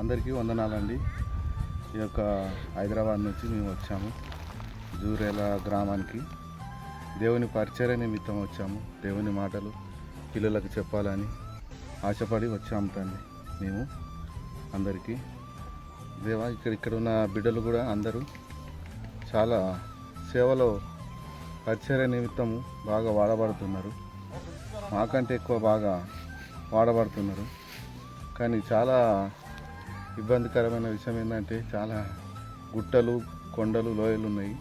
అందరికీ వందనాలండి. ఈ యొక్క హైదరాబాద్ నుంచి మేము వచ్చాము. జూరేల గ్రామానికి. దేవుని పరిచయ నిమిత్తం వచ్చాము. దేవుని మాటలు పిల్లలకు చెప్పాలని ఆశపడి వచ్చాము తండ్రి. మేము అందరికీ. దేవా ఇక్కడ ఇక్కడ ఉన్న బిడ్డలు కూడా అందరూ చాలా సేవలో పరిచయ నిమిత్తము బాగా వాడబడుతున్నారు. మాకంటే ఎక్కువ బాగా వాడబడుతున్నారు. కానీ చాలా ఇబ్బందికరమైన విషయం ఏంటంటే చాలా గుట్టలు కొండలు లోయలు ఉన్నాయి.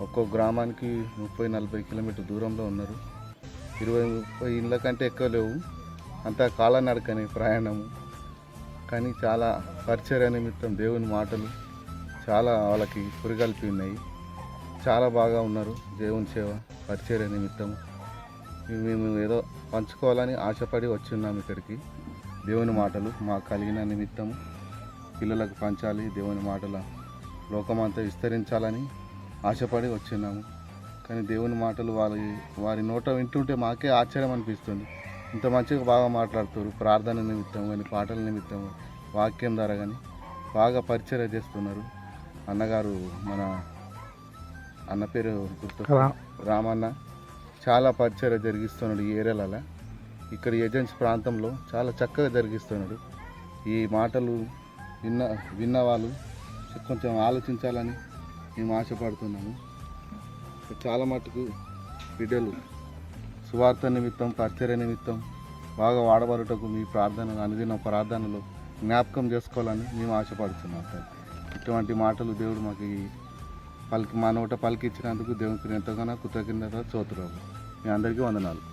ఒక్కో గ్రామానికి ముప్పై నలభై కిలోమీటర్ దూరంలో ఉన్నారు. ఇరవై ముప్పై ఇళ్ళ కంటే ఎక్కువ లేవు. అంతా కాలనడకనే ప్రయాణము. కానీ చాలా పరిచర్య నిమిత్తం దేవుని మాటలు చాలా వాళ్ళకి పురిగల్పి ఉన్నాయి. చాలా బాగా ఉన్నారు దేవుని సేవ పరిచర్య నిమిత్తం మేము ఏదో పంచుకోవాలని ఆశపడి వచ్చున్నాం ఇక్కడికి. దేవుని మాటలు మాకు కలిగిన నిమిత్తము. పిల్లలకు పంచాలి దేవుని మాటల లోకమంతా విస్తరించాలని ఆశపడి వచ్చిన్నాము కానీ దేవుని మాటలు వారి వారి నోట వింటుంటే మాకే ఆశ్చర్యం అనిపిస్తుంది. ఇంత మంచిగా బాగా మాట్లాడుతారు ప్రార్థన నిమిత్తం కానీ పాటల నిమిత్తం వాక్యం ద్వారా కానీ బాగా పరిచయం చేస్తున్నారు. అన్నగారు మన అన్న పేరు గుర్తు రామన్న చాలా పరిచయం జరిగిస్తున్నాడు ఈ ఏరియాలలో. ఇక్కడ ఏజెన్సీ ప్రాంతంలో చాలా చక్కగా జరిగిస్తున్నాడు. ఈ మాటలు విన్న విన్న వాళ్ళు కొంచెం ఆలోచించాలని మేము ఆశపడుతున్నాము. చాలా మటుకు బిడ్డలు సువార్త నిమిత్తం పరిచర్య నిమిత్తం బాగా వాడబడుటకు మీ ప్రార్థన అనుదిన ప్రార్థనలో జ్ఞాపకం చేసుకోవాలని మేము ఆశపడుతున్నాం సార్. ఇటువంటి మాటలు దేవుడు మాకు పలికి మా నోట పలికిచ్చినందుకు దేవునికి ఎంతగానో కృతజ్ఞత చోతురావు మీ అందరికీ వందనాలు.